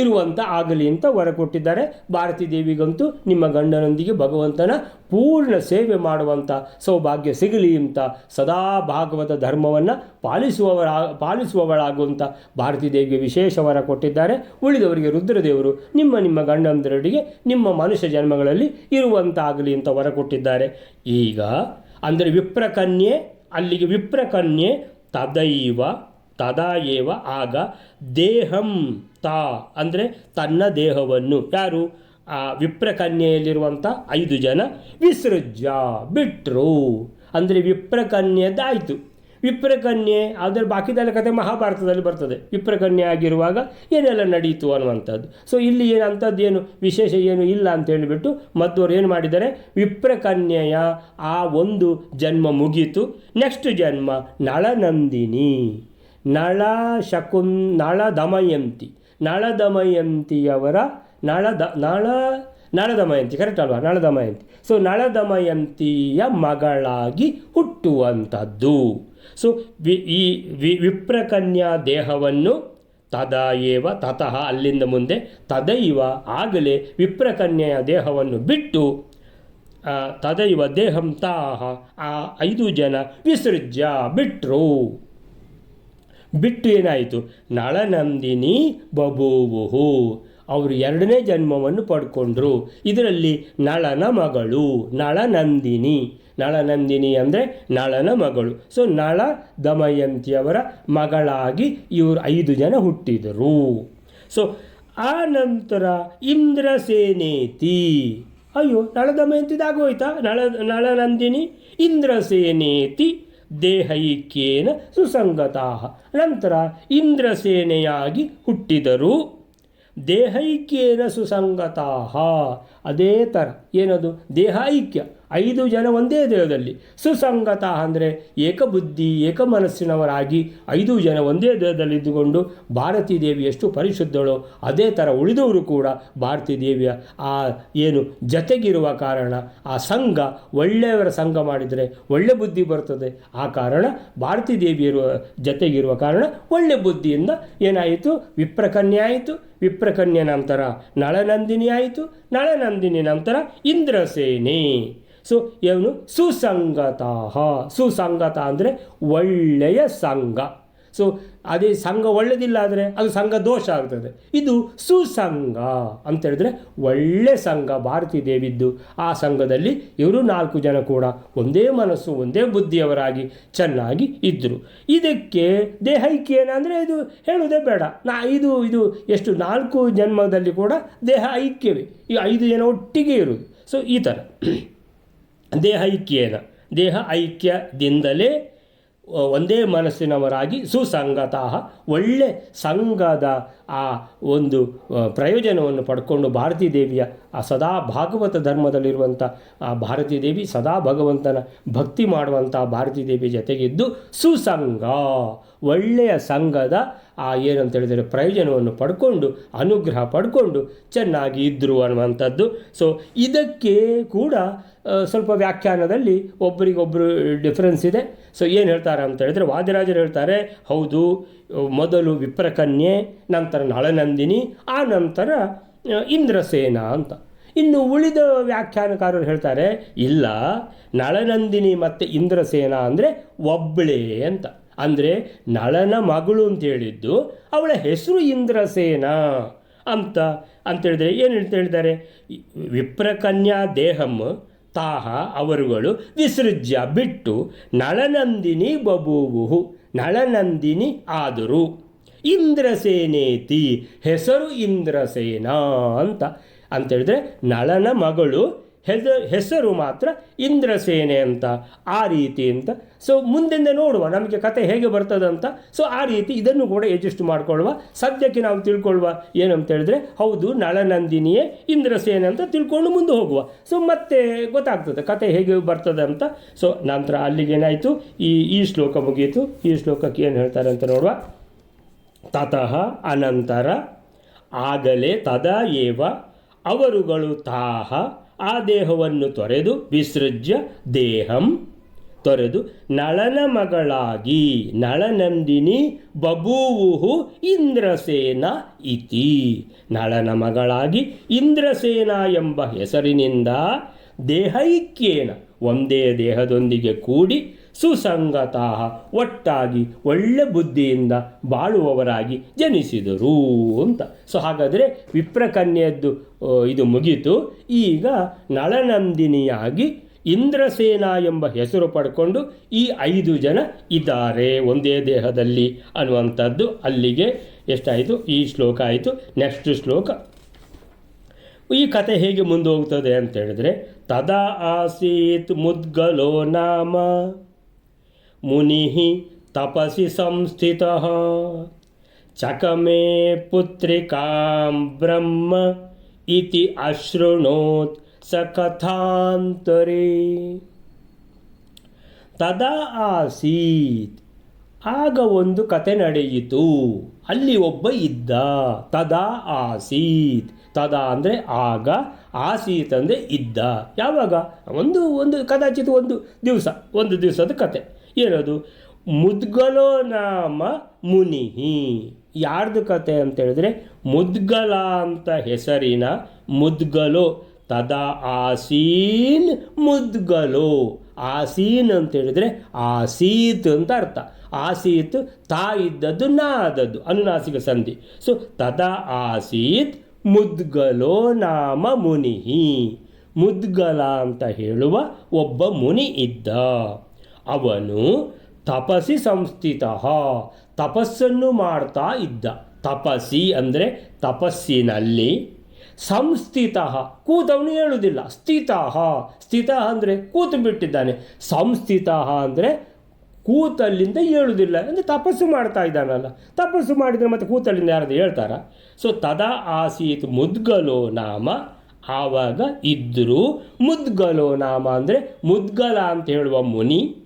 ಇರುವಂಥ ಆಗಲಿ ಅಂತ ವರ ಕೊಟ್ಟಿದ್ದಾರೆ. ಭಾರತೀ ದೇವಿಗಂತೂ ನಿಮ್ಮ ಗಂಡನೊಂದಿಗೆ ಭಗವಂತನ ಪೂರ್ಣ ಸೇವೆ ಮಾಡುವಂಥ ಸೌಭಾಗ್ಯ ಸಿಗಲಿ ಅಂತ ಸದಾ ಭಾಗವತ ಧರ್ಮವನ್ನು ಪಾಲಿಸುವವರ, ಪಾಲಿಸುವವಳಾಗುವಂಥ ಭಾರತೀ ದೇವಿಗೆ ವಿಶೇಷ ವರ ಕೊಟ್ಟಿದ್ದಾರೆ. ಉಳಿದವರಿಗೆ ರುದ್ರದೇವರು ನಿಮ್ಮ ನಿಮ್ಮ ಗಂಡಂದರಡಿಗೆ ನಿಮ್ಮ ಮನುಷ್ಯ ಜನ್ಮಗಳಲ್ಲಿ ಇರುವಂತಾಗಲಿ ಅಂತ ವರ ಕೊಟ್ಟಿದ್ದಾರೆ. ಈಗ ಅಂದರೆ ವಿಪ್ರಕನ್ಯೆ, ಅಲ್ಲಿಗೆ ವಿಪ್ರಕನ್ಯೆ ತದೈವ ತದಾ ಆಗ ದೇಹಂ ತಾ ಅಂದರೆ ತನ್ನ ದೇಹವನ್ನು. ಯಾರು? ಆ ವಿಪ್ರಕನ್ಯೆಯಲ್ಲಿರುವಂಥ ಐದು ಜನ ವಿಸೃಜ ಬಿಟ್ಟರು ಅಂದರೆ ವಿಪ್ರಕನ್ಯದ್ದಾಯಿತು ವಿಪ್ರಕನ್ಯೆ ಅದರ ಬಾಕಿದೆಲ್ಲ ಕತೆ ಮಹಾಭಾರತದಲ್ಲಿ ಬರ್ತದೆ. ವಿಪ್ರಕನ್ಯೆ ಆಗಿರುವಾಗ ಏನೆಲ್ಲ ನಡೀತು ಅನ್ನುವಂಥದ್ದು. ಸೊ ಇಲ್ಲಿ ಏನು? ವಿಶೇಷ ಏನು ಇಲ್ಲ ಅಂತ ಹೇಳಿಬಿಟ್ಟು ಮದ್ದವರು ಏನು ಮಾಡಿದ್ದಾರೆ? ವಿಪ್ರಕನ್ಯೆಯ ಆ ಒಂದು ಜನ್ಮ ಮುಗೀತು. ನೆಕ್ಸ್ಟ್ ಜನ್ಮ ನಳನಂದಿನಿ. ನಳ ಶಕುನ್ ನಳ ದಮಯಂತಿ ನಳ ನಳ ದ ನಳ ದಮಯಂತಿ ಕರೆಕ್ಟ್ ಅಲ್ವಾ? ನಳದಮಯಂತಿ. ಸೊ ನಳದಮಯಂತಿಯ ಮಗಳಾಗಿ ಹುಟ್ಟುವಂಥದ್ದು. ಸೊ ವಿ, ಈ ವಿ, ವಿಪ್ರಕನ್ಯಾ ದೇಹವನ್ನು ತದಯೇವ, ತತಃ ಅಲ್ಲಿಂದ ಮುಂದೆ ತದೈವ, ಆಗಲೇ ವಿಪ್ರಕನ್ಯೆಯ ದೇಹವನ್ನು ಬಿಟ್ಟು ತದೈವ ದೇಹಂ ತಾಹ, ಆ ಐದು ಜನ ವಿಸೃಜ್ಯ ಬಿಟ್ಟರು ಬಿಟ್ಟು ಏನಾಯಿತು? ನಳನಂದಿನಿ ಬಬೂವುಹು. ಅವರು ಎರಡನೇ ಜನ್ಮವನ್ನು ಪಡ್ಕೊಂಡ್ರು. ಇದರಲ್ಲಿ ನಳನ ಮಗಳು ನಳನಂದಿನಿ ನಳನಂದಿನಿ ಅಂದರೆ ನಳನ ಮಗಳು. ಸೊ ನಳ ದಮಯಂತಿಯವರ ಮಗಳಾಗಿ ಇವರು ಐದು ಜನ ಹುಟ್ಟಿದರು. ಸೊ ಆ ನಂತರ ಇಂದ್ರಸೇನೇತಿ ಅಯ್ಯೋ ನಳದಮಯಂತಿದಾಗೋಯ್ತಾ ನಳ ನಳನಂದಿನಿ ಇಂದ್ರಸೇನೇತಿ ದೇಹೈಕ್ಯೇನ ಸುಸಂಗತಾ ನಂತರ ಇಂದ್ರಸೇನೆಯಾಗಿ ಹುಟ್ಟಿದರು. ದೇಹೈಕ್ಯೇನ ಸುಸಂಗತಾ ಅದೇ ಥರ ಏನದು? ದೇಹ ಐಕ್ಯ ಐದು ಜನ ಒಂದೇ ದೇಹದಲ್ಲಿ. ಸುಸಂಗತ ಅಂದರೆ ಏಕಬುದ್ಧಿ ಏಕ ಮನಸ್ಸಿನವರಾಗಿ ಐದು ಜನ ಒಂದೇ ದೇಹದಲ್ಲಿ ಇದ್ದುಕೊಂಡು ಭಾರತೀ ದೇವಿ ಎಷ್ಟು ಪರಿಶುದ್ಧಳೋ ಅದೇ ಥರ ಉಳಿದವರು ಕೂಡ ಭಾರತೀ ದೇವಿಯ ಆ ಏನು ಜತೆಗಿರುವ ಕಾರಣ, ಆ ಸಂಘ ಒಳ್ಳೆಯವರ ಸಂಘ ಮಾಡಿದರೆ ಒಳ್ಳೆ ಬುದ್ಧಿ ಬರ್ತದೆ. ಆ ಕಾರಣ ಭಾರತೀ ದೇವಿ ಇರುವ ಜತೆಗಿರುವ ಕಾರಣ ಒಳ್ಳೆ ಬುದ್ಧಿಯಿಂದ ಏನಾಯಿತು? ವಿಪ್ರಕನ್ಯೆ ಆಯಿತು. ವಿಪ್ರಕನ್ಯೆ ನಂತರ ನಳನಂದಿನಿ ಆಯಿತು. ನಳನಂದಿನಿ ನಂತರ ಇಂದ್ರಸೇನೆ. ಸೊ ಏನು ಸುಸಂಗತ. ಸುಸಂಗತ ಅಂದರೆ ಒಳ್ಳೆಯ ಸಂಘ. ಸೊ ಅದೇ ಸಂಘ ಒಳ್ಳೆದಿಲ್ಲ ಆದರೆ ಅದು ಸಂಘ ದೋಷ ಆಗ್ತದೆ. ಇದು ಸುಸಂಘ ಅಂತ ಹೇಳಿದ್ರೆ ಒಳ್ಳೆ ಸಂಘ ಭಾರತೀ ದೇವಿದ್ದು. ಆ ಸಂಘದಲ್ಲಿ ಇವರು ನಾಲ್ಕು ಜನ ಕೂಡ ಒಂದೇ ಮನಸ್ಸು, ಒಂದೇ ಬುದ್ಧಿಯವರಾಗಿ ಚೆನ್ನಾಗಿ ಇದ್ದರು ಇದಕ್ಕೆ ದೇಹೈಕ್ಯ ಏನಂದರೆ ಇದು ಹೇಳುವುದೇ ಬೇಡ. ನಾ ಇದು ಇದು ಎಷ್ಟು ನಾಲ್ಕು ಜನ್ಮದಲ್ಲಿ ಕೂಡ ದೇಹ ಐಕ್ಯವೇ. ಈ ಐದು ಜನ ಒಟ್ಟಿಗೆ ಇರುವುದು. ಸೊ ಈ ಥರ ದೇಹ ಐಕ್ಯೇನ. ದೇಹ ಐಕ್ಯದಿಂದಲೇ ಒಂದೇ ಮನಸ್ಸಿನವರಾಗಿ ಸುಸಂಗತ ಒಳ್ಳೆ ಸಂಘದ ಆ ಒಂದು ಪ್ರಯೋಜನವನ್ನು ಪಡ್ಕೊಂಡು ಭಾರತೀ ದೇವಿಯ, ಆ, ಸದಾ ಭಾಗವತ ಧರ್ಮದಲ್ಲಿರುವಂಥ ಆ, ಭಾರತೀ ದೇವಿ ಸದಾ ಭಗವಂತನ ಭಕ್ತಿ ಮಾಡುವಂಥ ಭಾರತೀ ದೇವಿ ಜೊತೆಗಿದ್ದು ಸುಸಂಗ. ಒಳ್ಳೆಯ ಸಂಘದ ಆ ಏನಂತ ಹೇಳಿದರೆ ಪ್ರಯೋಜನವನ್ನು ಪಡ್ಕೊಂಡು, ಅನುಗ್ರಹ ಪಡ್ಕೊಂಡು ಚೆನ್ನಾಗಿ ಇದ್ದರು ಅನ್ನುವಂಥದ್ದು. ಸೊ ಇದಕ್ಕೆ ಕೂಡ ಸ್ವಲ್ಪ ವ್ಯಾಖ್ಯಾನದಲ್ಲಿ ಒಬ್ಬರಿಗೊಬ್ಬರು ಡಿಫ್ರೆನ್ಸ್ ಇದೆ. ಸೊ ಏನು ಹೇಳ್ತಾರೆ ಅಂತ ಹೇಳಿದರೆ, ವಾದಿರಾಜರು ಹೇಳ್ತಾರೆ, ಹೌದು, ಮೊದಲು ವಿಪ್ರಕನ್ಯೆ, ನಂತರ ನಳನಂದಿನಿ, ಆ ನಂತರ ಇಂದ್ರಸೇನ ಅಂತ. ಇನ್ನು ಉಳಿದ ವ್ಯಾಖ್ಯಾನಕಾರರು ಹೇಳ್ತಾರೆ, ಇಲ್ಲ, ನಳನಂದಿನಿ ಮತ್ತು ಇಂದ್ರಸೇನ ಅಂದರೆ ಒಬ್ಬಳೇ ಅಂತ. ಅಂದರೆ ನಳನ ಮಗಳು ಅಂತ ಹೇಳಿದ್ದು, ಅವಳ ಹೆಸರು ಇಂದ್ರಸೇನ ಅಂತ. ಅಂತೇಳಿದರೆ ಏನು ಹೇಳ್ತಾ ಹೇಳಿದ್ದಾರೆ? ಈ ವಿಪ್ರಕನ್ಯಾ ದೇಹಂ ತಾಹ ಅವರುಗಳು ವಿಸೃಜ್ಯ ಬಿಟ್ಟು ನಳನಂದಿನಿ ಬಬೂವು ನಳನಂದಿನಿ ಆದರು. ಇಂದ್ರಸೇನೇತಿ ಹೆಸರು ಇಂದ್ರಸೇನ ಅಂತ. ಅಂತೇಳಿದ್ರೆ ನಳನ ಮಗಳು ಹೆಸ ಹೆಸರು ಮಾತ್ರ ಇಂದ್ರಸೇನೆ ಅಂತ, ಆ ರೀತಿ ಅಂತ. ಸೊ ಮುಂದಿಂದ ನೋಡುವ ನಮಗೆ ಕತೆ ಹೇಗೆ ಬರ್ತದೆ ಅಂತ. ಸೊ ಆ ರೀತಿ ಇದನ್ನು ಕೂಡ ಅಡ್ಜಸ್ಟ್ ಮಾಡಿಕೊಳ್ಳುವ. ಸದ್ಯಕ್ಕೆ ನಾವು ತಿಳ್ಕೊಳ್ಳುವ ಏನಂತ ಹೇಳಿದ್ರೆ, ಹೌದು, ನಳನಂದಿನಿಯೇ ಇಂದ್ರಸೇನೆ ಅಂತ ತಿಳ್ಕೊಂಡು ಮುಂದೆ ಹೋಗುವ. ಸೊ ಮತ್ತೆ ಗೊತ್ತಾಗ್ತದೆ ಕತೆ ಹೇಗೆ ಬರ್ತದೆ ಅಂತ. ಸೊ ನಂತರ ಅಲ್ಲಿಗೆ ಏನಾಯಿತು? ಈ ಈ ಶ್ಲೋಕ ಮುಗಿಯಿತು ಈ ಶ್ಲೋಕಕ್ಕೆ ಏನು ಹೇಳ್ತಾರೆ ಅಂತ ನೋಡುವ. ತತಃ ಅನಂತರ ಆಗಲೇ ತದಾ ಏವ, ಅವರುಗಳು ತಾಹ ಆ ದೇಹವನ್ನು ತೊರೆದು ವಿಸೃಜ್ಯ ದೇಹಂ. ತೊರೆದು ನಳನ ಮಗಳಾಗಿ ನಳನಂದಿನಿ ಬಬೂವುಹು ಇಂದ್ರಸೇನ ಇತಿ. ನಳನ ಮಗಳಾಗಿ ಇಂದ್ರಸೇನ ಎಂಬ ಹೆಸರಿನಿಂದ ದೇಹೈಕ್ಯೇನ ಒಂದೇ ದೇಹದೊಂದಿಗೆ ಕೂಡಿ ಸುಸಂಗತ ಒಟ್ಟಾಗಿ ಒಳ್ಳೆ ಬುದ್ಧಿಯಿಂದ ಬಾಳುವವರಾಗಿ ಜನಿಸಿದರು ಅಂತ. ಸೊ ಹಾಗಾದರೆ ವಿಪ್ರಕನ್ಯದ್ದು ಇದು ಮುಗೀತು. ಈಗ ನಳನಂದಿನಿಯಾಗಿ ಇಂದ್ರಸೇನ ಎಂಬ ಹೆಸರು ಪಡ್ಕೊಂಡು ಈ ಐದು ಜನ ಇದ್ದಾರೆ ಒಂದೇ ದೇಹದಲ್ಲಿ ಅನ್ನುವಂಥದ್ದು ಅಲ್ಲಿಗೆ ಎಷ್ಟಾಯಿತು? ಈ ಶ್ಲೋಕ ಆಯಿತು. ನೆಕ್ಸ್ಟ್ ಶ್ಲೋಕ. ಈ ಕತೆ ಹೇಗೆ ಮುಂದೋಗ್ತದೆ ಅಂತ ಹೇಳಿದ್ರೆ, ತದಾ ಆಸೀತ್ ಮುದ್ಗಲೋ ನಾಮ. ಮುನಿ ತಪಸಿ संस्थितः। चकमे पुत्रिकां ಬ್ರಹ್ಮ इति अशृणोत् ಸ ಕಥಾಂತರಿ ತದಾ ಆಸೀತ್ ಆಗ ಒಂದು ಕತೆ ನಡೆಯಿತು. ಅಲ್ಲಿ ಒಬ್ಬ ಇದ್ದ. ತದಾ ಆಸೀತ್. ತದಾ ಅಂದರೆ ಆಗ ಆಸೀತ್ ಅಂದರೆ ಇದ್ದ. ಯಾವಾಗ? ಒಂದು ಒಂದು, ಕದಾಚಿತ್ ಒಂದು ದಿವಸ. ಒಂದು ದಿವಸದ ಕತೆ. ಏನದು ಮುದ್ಗಲೋ ನಾಮ ಮುನಿಹಿ ಯಾರ್ದು ಕತೆ ಅಂತ ಹೇಳಿದ್ರೆ ಮುದ್ಗಲ ಅಂತ ಹೆಸರಿನ ಮುದ್ಗಲೋ. ತದಾ ಆಸೀನ್ ಮುದ್ಗಲೋ. ಆಸೀನ್ ಅಂತ ಹೇಳಿದ್ರೆ ಆಸೀತ್ ಅಂತ ಅರ್ಥ. ಆಸೀತ್ ತಾ ಇದ್ದದ್ದು ನಾ ಆದದ್ದು ಅನುನಾಸಿಕ ಸಂಧಿ. ಸೊ ತದಾ ಆಸೀತ್ ಮುದ್ಗಲೋ ನಾಮ ಮುನಿಹಿ ಮುದ್ಗಲ ಅಂತ ಹೇಳುವ ಒಬ್ಬ ಮುನಿ ಇದ್ದ. ಅವನು ತಪಸಿ ಸಂಸ್ಥಿತ, ತಪಸ್ಸನ್ನು ಮಾಡ್ತಾ ಇದ್ದ. ತಪಸಿ ಅಂದರೆ ತಪಸ್ಸಿನಲ್ಲಿ ಸಂಸ್ಥಿತ ಕೂತವನು ಹೇಳುವುದಿಲ್ಲ. ಸ್ಥಿತ ಸ್ಥಿತ ಅಂದರೆ ಕೂತು ಬಿಟ್ಟಿದ್ದಾನೆ. ಸಂಸ್ಥಿತ ಅಂದರೆ ಕೂತಲ್ಲಿಂದ ಹೇಳುವುದಿಲ್ಲ. ಅಂದರೆ ತಪಸ್ಸು ಮಾಡ್ತಾ ಇದ್ದಾನಲ್ಲ. ತಪಸ್ಸು ಮಾಡಿದರೆ ಮತ್ತೆ ಕೂತಲ್ಲಿಂದ ಯಾರಾದ್ರು ಹೇಳ್ತಾರ? ಸೊ ತದಾ ಆಸೀತ್ ಮುದ್ಗಲೋ ನಾಮ. ಆವಾಗ ಇದ್ದರೂ ಮುದ್ಗಲೋ ನಾಮ ಅಂದರೆ ಮುದ್ಗಲ ಅಂತ ಹೇಳುವ ಮುನಿ.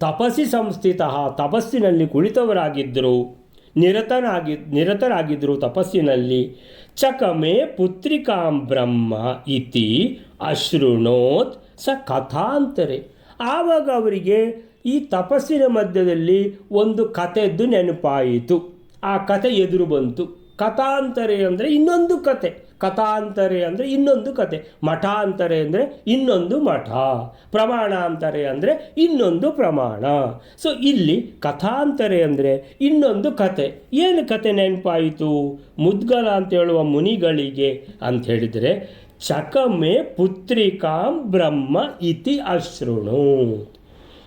ತಪಸ್ಸಿ ಸಂಸ್ಥಿತ ತಪಸ್ಸಿನಲ್ಲಿ ಕುಳಿತವರಾಗಿದ್ದರು. ನಿರತನಾಗಿ, ನಿರತರಾಗಿದ್ದರು ತಪಸ್ಸಿನಲ್ಲಿ. ಚಕಮೆ ಪುತ್ರಿಕಾಂ ಬ್ರಹ್ಮ ಇತಿ ಅಶೃಣೋತ್ ಸ ಕಥಾಂತರೆ. ಆವಾಗ ಅವರಿಗೆ ಈ ತಪಸ್ಸಿನ ಮಧ್ಯದಲ್ಲಿ ಒಂದು ಕಥೆದ್ದು ನೆನಪಾಯಿತು. ಆ ಕತೆ ಎದುರು ಬಂತು. ಕಥಾಂತರೆ ಅಂದರೆ ಇನ್ನೊಂದು ಕತೆ ಕಥಾಂತರೆ ಅಂದರೆ ಇನ್ನೊಂದು ಕತೆ. ಮಠಾಂತರೆ ಅಂದರೆ ಇನ್ನೊಂದು ಮಠ. ಪ್ರಮಾಣಾಂತರೆ ಅಂದರೆ ಇನ್ನೊಂದು ಪ್ರಮಾಣ. ಸೊ ಇಲ್ಲಿ ಕಥಾಂತರೆ ಅಂದರೆ ಇನ್ನೊಂದು ಕತೆ. ಏನು ಕತೆ ನೆನಪಾಯಿತು? ಮುದ್ಗಲ ಅಂತ ಹೇಳುವ ಮುನಿಗಳಿಗೆ ಅಂತ ಹೇಳಿದರೆ, ಚಕಮೆ ಪುತ್ರಿಕಾಂ ಬ್ರಹ್ಮ ಇತಿ ಅಶ್ರುಣು.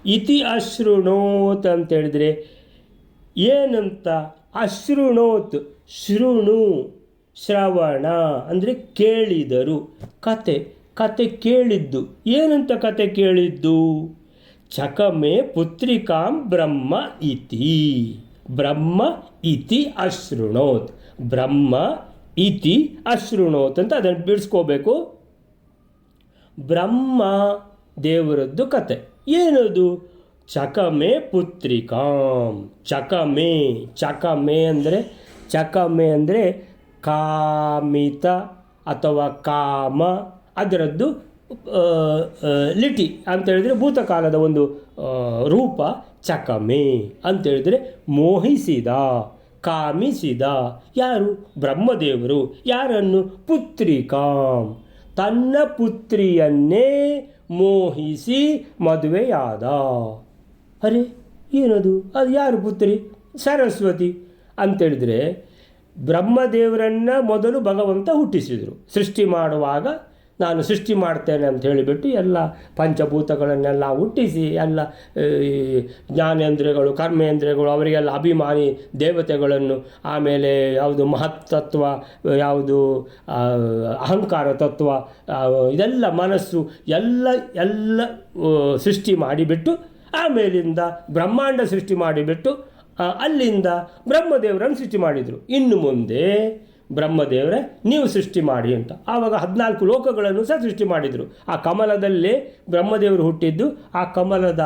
ಇತಿ ಅಶ್ರುಣೋತ್ ಅಂತ ಹೇಳಿದರೆ, ಏನಂತ? ಅಶ್ರುಣೋತ್, ಶೃಣು. ಶ್ರವಣ ಅಂದರೆ ಕೇಳಿದರು. ಕತೆ ಕತೆ ಕೇಳಿದ್ದು. ಏನಂತ ಕತೆ ಕೇಳಿದ್ದು? ಚಕಮೆ ಪುತ್ರಿಕಾಂ ಬ್ರಹ್ಮ ಇತಿ. ಬ್ರಹ್ಮ ಇತಿ ಅಶೃಣೋತ್ ಬ್ರಹ್ಮ ಇತಿ ಅಶೃಣೋತ್ ಅಂತ ಅದನ್ನು ಬಿಡಿಸ್ಕೋಬೇಕು. ಬ್ರಹ್ಮ ದೇವರದ್ದು ಕತೆ. ಏನದು? ಚಕಮೆ ಪುತ್ರಿಕಾಂ. ಚಕಮೆ ಚಕಮೆ ಅಂದರೆ ಚಕಮೆ ಅಂದರೆ ಕಾಮಿತ ಅಥವಾ ಕಾಮ ಅದರದ್ದು ಲಿಟಿ ಅಂತ ಹೇಳಿದರೆ ಭೂತಕಾಲದ ಒಂದು ರೂಪ ಚಕಮೆ ಅಂತ ಹೇಳಿದರೆ ಮೋಹಿಸಿದ, ಕಾಮಿಸಿದ. ಯಾರು? ಬ್ರಹ್ಮದೇವರು. ಯಾರನ್ನು? ಪುತ್ರಿಕಾಂ. ತನ್ನ ಪುತ್ರಿಯನ್ನೇ ಮೋಹಿಸಿ ಮದುವೆಯಾದ. ಅರೆ, ಏನದು? ಅದು ಯಾರು ಪುತ್ರಿ? ಸರಸ್ವತಿ ಅಂತೇಳಿದರೆ ಬ್ರಹ್ಮದೇವರನ್ನು ಮೊದಲು ಭಗವಂತ ಹುಟ್ಟಿಸಿದರು. ಸೃಷ್ಟಿ ಮಾಡುವಾಗ ನಾನು ಸೃಷ್ಟಿ ಮಾಡ್ತೇನೆ ಅಂತ ಹೇಳಿಬಿಟ್ಟು ಎಲ್ಲ ಪಂಚಭೂತಗಳನ್ನೆಲ್ಲ ಹುಟ್ಟಿಸಿ ಎಲ್ಲ ಈ, ಜ್ಞಾನೇಂದ್ರಿಯಗಳು ಕರ್ಮೇಂದ್ರಿಯಗಳು ಅವರಿಗೆಲ್ಲ ಅಭಿಮಾನಿ ದೇವತೆಗಳನ್ನು ಆಮೇಲೆ ಯಾವುದು ಮಹತ್ತತ್ವ ಯಾವುದು ಅಹಂಕಾರ ತತ್ವ ಇದೆಲ್ಲ ಮನಸ್ಸು ಎಲ್ಲ ಎಲ್ಲ ಸೃಷ್ಟಿ ಮಾಡಿಬಿಟ್ಟು ಆಮೇಲಿಂದ ಬ್ರಹ್ಮಾಂಡ ಸೃಷ್ಟಿ ಮಾಡಿಬಿಟ್ಟು ಅಲ್ಲಿಂದ ಬ್ರಹ್ಮದೇವರನ್ನು ಸೃಷ್ಟಿ ಮಾಡಿದರು. ಇನ್ನು ಮುಂದೆ ಬ್ರಹ್ಮದೇವರೇ, ನೀವು ಸೃಷ್ಟಿ ಮಾಡಿ ಅಂತ. ಆವಾಗ ಹದಿನಾಲ್ಕು ಲೋಕಗಳನ್ನು ಸಹ ಸೃಷ್ಟಿ ಮಾಡಿದರು. ಆ ಕಮಲದಲ್ಲೇ ಬ್ರಹ್ಮದೇವರು ಹುಟ್ಟಿದ್ದು, ಆ ಕಮಲದ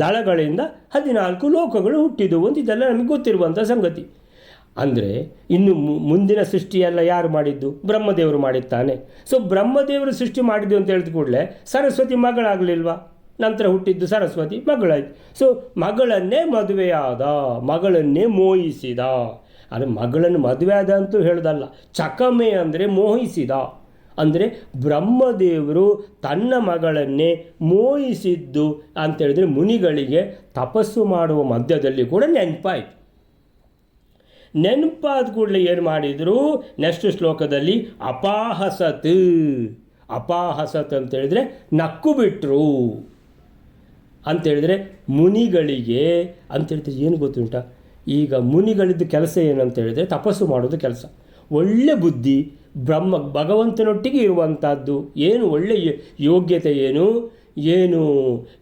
ದಳಗಳಿಂದ ಹದಿನಾಲ್ಕು ಲೋಕಗಳು ಹುಟ್ಟಿದ್ದು ಅಂತ ಇದೆಲ್ಲ ನಮಗೆ ಗೊತ್ತಿರುವಂಥ ಸಂಗತಿ. ಅಂದರೆ ಇನ್ನು ಮುಂದಿನ ಸೃಷ್ಟಿಯೆಲ್ಲ ಯಾರು ಮಾಡಿದ್ದು? ಬ್ರಹ್ಮದೇವರು ಮಾಡಿದ್ದಾನೆ. ಸೊ ಬ್ರಹ್ಮದೇವರು ಸೃಷ್ಟಿ ಮಾಡಿದ್ದು ಅಂತ ಹೇಳಿದ ಕೂಡಲೇ ಸರಸ್ವತಿ ಮಗಳಾಗಲಿಲ್ವಾ? ನಂತರ ಹುಟ್ಟಿದ್ದು ಸರಸ್ವತಿ ಮಗಳಾಯಿತು ಸೊ ಮಗಳನ್ನೇ ಮದುವೆಯಾದ, ಮಗಳನ್ನೇ ಮೋಹಿಸಿದ. ಅದು ಮಗಳನ್ನು ಮದುವೆ ಆದ ಅಂತೂ ಹೇಳೋದಲ್ಲ, ಚಕಮೆ ಅಂದರೆ ಮೋಹಿಸಿದ. ಅಂದರೆ ಬ್ರಹ್ಮದೇವರು ತನ್ನ ಮಗಳನ್ನೇ ಮೋಹಿಸಿದ್ದು ಅಂತೇಳಿದರೆ ಮುನಿಗಳಿಗೆ ತಪಸ್ಸು ಮಾಡುವ ಮಧ್ಯದಲ್ಲಿ ಕೂಡ ನೆನಪಾಯಿತು. ನೆನಪಾದ ಕೂಡಲೇ ಏನು ಮಾಡಿದರು? ನೆಕ್ಸ್ಟ್ ಶ್ಲೋಕದಲ್ಲಿ ಅಪಾಹಸತ್. ಅಪಾಹಸತ್ ಅಂತೇಳಿದರೆ ನಕ್ಕು ಬಿಟ್ಟರು ಅಂತೇಳಿದರೆ ಮುನಿಗಳಿಗೆ ಅಂತೇಳಿದ್ರೆ ಏನು ಗೊತ್ತುಂಟ? ಈಗ ಮುನಿಗಳಿದ್ದು ಕೆಲಸ ಏನಂತ ಹೇಳಿದರೆ ತಪಸ್ಸು ಮಾಡೋದು ಕೆಲಸ. ಒಳ್ಳೆ ಬುದ್ಧಿ, ಬ್ರಹ್ಮ, ಭಗವಂತನೊಟ್ಟಿಗೆ ಇರುವಂಥದ್ದು ಏನು? ಒಳ್ಳೆ ಯೋಗ್ಯತೆ ಏನು? ಏನು?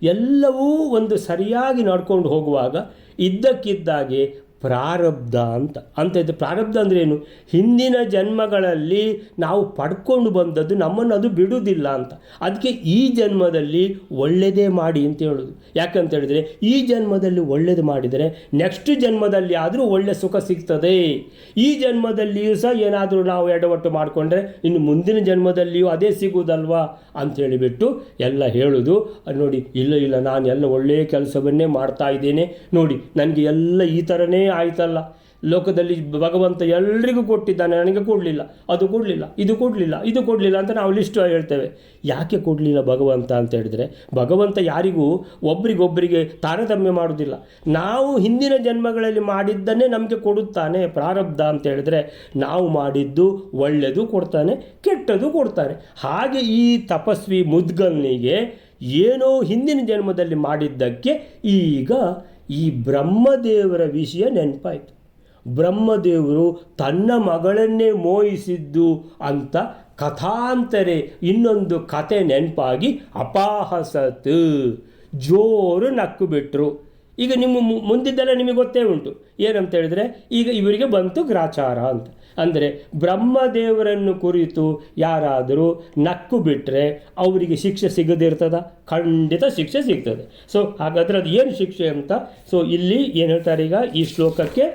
ಎಲ್ಲವೂ ಒಂದು ಸರಿಯಾಗಿ ನಡ್ಕೊಂಡು ಹೋಗುವಾಗ ಇದ್ದಕ್ಕಿದ್ದಾಗೆ ಪ್ರಾರಬ್ಧ ಅಂತ ಅಂತ ಪ್ರಾರಬ್ಧ ಅಂದರೆ ಏನು? ಹಿಂದಿನ ಜನ್ಮಗಳಲ್ಲಿ ನಾವು ಪಡ್ಕೊಂಡು ಬಂದದ್ದು ನಮ್ಮನ್ನು ಅದು ಬಿಡುವುದಿಲ್ಲ ಅಂತ. ಅದಕ್ಕೆ ಈ ಜನ್ಮದಲ್ಲಿ ಒಳ್ಳೆಯದೇ ಮಾಡಿ ಅಂತ ಹೇಳೋದು. ಯಾಕಂತ ಹೇಳಿದರೆ, ಈ ಜನ್ಮದಲ್ಲಿ ಒಳ್ಳೇದು ಮಾಡಿದರೆ ನೆಕ್ಸ್ಟ್ ಜನ್ಮದಲ್ಲಿ ಆದರೂ ಒಳ್ಳೆ ಸುಖ ಸಿಗ್ತದೆ. ಈ ಜನ್ಮದಲ್ಲಿಯೂ ಸಹ ಏನಾದರೂ ನಾವು ಎಡವಟ್ಟು ಮಾಡಿಕೊಂಡ್ರೆ ಇನ್ನು ಮುಂದಿನ ಜನ್ಮದಲ್ಲಿಯೂ ಅದೇ ಸಿಗುವುದಲ್ವಾ ಅಂತ ಹೇಳಿಬಿಟ್ಟು ಎಲ್ಲ ಹೇಳೋದು. ನೋಡಿ, ಇಲ್ಲ ಇಲ್ಲ ನಾನು ಎಲ್ಲ ಒಳ್ಳೆಯ ಕೆಲಸವನ್ನೇ ಮಾಡ್ತಾ ಇದ್ದೇನೆ. ನೋಡಿ, ನನಗೆ ಎಲ್ಲ ಈ ಥರನೇ ಆಯ್ತಲ್ಲ. ಲೋಕದಲ್ಲಿ ಭಗವಂತ ಎಲ್ರಿಗೂ ಕೊಟ್ಟಿದ್ದಾನೆ. ನನಗೆ ಕೊಡಲಿಲ್ಲ. ಅದು ಕೊಡಲಿಲ್ಲ. ಇದು ಕೊಡಲಿಲ್ಲ. ಇದು ಕೊಡಲಿಲ್ಲ ಅಂತ ನಾವು ಲಿಸ್ಟ್ ಹೇಳ್ತೇವೆ. ಯಾಕೆ ಕೊಡಲಿಲ್ಲ ಭಗವಂತ ಅಂತ ಹೇಳಿದ್ರೆ, ಭಗವಂತ ಯಾರಿಗೂ ಒಬ್ರಿಗೊಬ್ಬರಿಗೆ ತಾರತಮ್ಯ ಮಾಡೋದಿಲ್ಲ ನಾವು ಹಿಂದಿನ ಜನ್ಮಗಳಲ್ಲಿ ಮಾಡಿದ್ದನ್ನೇ ನಮಗೆ ಕೊಡುತ್ತಾನೆ ಪ್ರಾರಬ್ಧ ಅಂತ ಹೇಳಿದ್ರೆ, ನಾವು ಮಾಡಿದ್ದು ಒಳ್ಳೆಯದು ಕೊಡ್ತಾನೆ, ಕೆಟ್ಟದು ಕೊಡ್ತಾನೆ. ಹಾಗೆ ಈ ತಪಸ್ವಿ ಮುದ್ಗಲ್ನಿಗೆ ಏನೋ ಹಿಂದಿನ ಜನ್ಮದಲ್ಲಿ ಮಾಡಿದ್ದಕ್ಕೆ ಈಗ ಈ ಬ್ರಹ್ಮದೇವರ ವಿಷಯ ನೆನಪಾಯಿತು. ಬ್ರಹ್ಮದೇವರು ತನ್ನ ಮಗಳನ್ನೇ ಮೋಹಿಸಿದ್ದು ಅಂತ ಕಥಾಂತರೆ ಇನ್ನೊಂದು ಕತೆ ನೆನಪಾಗಿ ಅಪಾಹಸತ್, ಜೋರು ನಕ್ಕು ಬಿಟ್ಟರು ಈಗ ನಿಮ್ಮ ಮುಂದಿದ್ದೆಲ್ಲ ನಿಮಗೆ ಗೊತ್ತೇ ಉಂಟು. ಏನಂತ ಹೇಳಿದ್ರೆ, ಈಗ ಇವರಿಗೆ ಬಂತು ಗ್ರಾಚಾರ ಅಂತ. ಅಂದರೆ ಬ್ರಹ್ಮದೇವರನ್ನು ಕುರಿತು ಯಾರಾದರೂ ನಕ್ಕು ಬಿಟ್ಟರೆ ಅವರಿಗೆ ಶಿಕ್ಷೆ ಸಿಗದಿರ್ತದ? ಖಂಡಿತ ಶಿಕ್ಷೆ ಸಿಗ್ತದೆ. ಸೊ ಹಾಗಾದರೆ ಅದು ಏನು ಶಿಕ್ಷೆ ಅಂತ? ಸೊ ಇಲ್ಲಿ ಏನು ಹೇಳ್ತಾರೆ ಈಗ ಈ ಶ್ಲೋಕಕ್ಕೆ,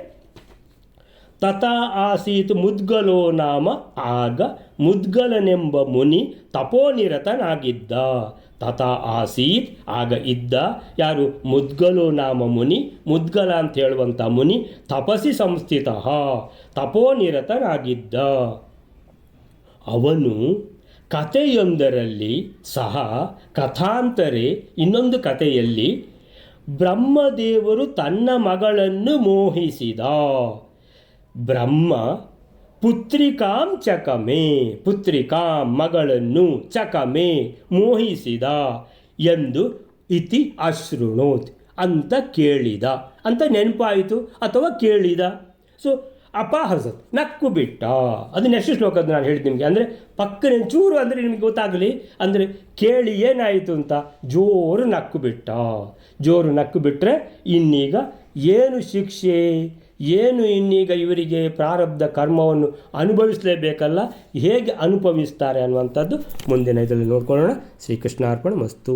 ತಥಾ ಆಸೀತ್ ಮುದ್ಗಲೋ ನಾಮ ಆಗ ಮುದ್ಗಲನೆಂಬ ಮುನಿ ತಪೋನಿರತನಾಗಿದ್ದ. ತಥಾ ಆಸೀತ್, ಆಗ ಇದ್ದ ಯಾರು? ಮುದ್ಗಲು ನಾಮ ಮುನಿ, ಮುದ್ಗಲ ಅಂತ ಹೇಳುವಂಥ ಮುನಿ, ತಪಸಿ ಸಂಸ್ಥಿತ, ತಪೋನಿರತನಾಗಿದ್ದ. ಅವನು ಕಥೆಯೊಂದರಲ್ಲಿ ಸಹ ಕಥಾಂತರೆ, ಇನ್ನೊಂದು ಕಥೆಯಲ್ಲಿ ಬ್ರಹ್ಮದೇವರು ತನ್ನ ಮಗಳನ್ನು ಮೋಹಿಸಿದ. ಬ್ರಹ್ಮ ಪುತ್ರಿಕಾಂ ಚಕಮೆ, ಪುತ್ರಿಕಾಂ ಮಗಳನ್ನು ಚಕಮೆ ಮೋಹಿಸಿದ ಎಂದು ಇತಿ ಅಶ್ರುಣೋತ್ ಅಂತ ಕೇಳಿದ. ಅಂತ ನೆನಪಾಯಿತು ಅಥವಾ ಕೇಳಿದ? ಸೊ ಅಪಹಸತ್, ನಕ್ಕು ಬಿಟ್ಟ. ಅದು ನೆಕ್ಸ್ಟ್ ಶ್ಲೋಕದ ನಾನು ಹೇಳಿದ್ದು ನಿಮಗೆ. ಅಂದರೆ ಪಕ್ಕನೆ ಚೂರು ಅಂದರೆ ನಿಮಗೆ ಗೊತ್ತಾಗಲಿ. ಅಂದರೆ ಕೇಳಿ ಏನಾಯಿತು ಅಂತ? ಜೋರು ನಕ್ಕು ಬಿಟ್ಟ. ಜೋರು ನಕ್ಕು ಬಿಟ್ಟರೆ ಇನ್ನೀಗ ಏನು ಶಿಕ್ಷೆ? ಏನು ಇನ್ನೀಗ ಇವರಿಗೆ ಪ್ರಾರಬ್ಧ ಕರ್ಮವನ್ನು ಅನುಭವಿಸಲೇಬೇಕಲ್ಲ, ಹೇಗೆ ಅನುಭವಿಸ್ತಾರೆ ಅನ್ನುವಂಥದ್ದು ಮುಂದಿನ ಇದರಲ್ಲಿ ನೋಡ್ಕೊಳ್ಳೋಣ. ಶ್ರೀಕೃಷ್ಣ ಅರ್ಪಣ ಮಸ್ತು.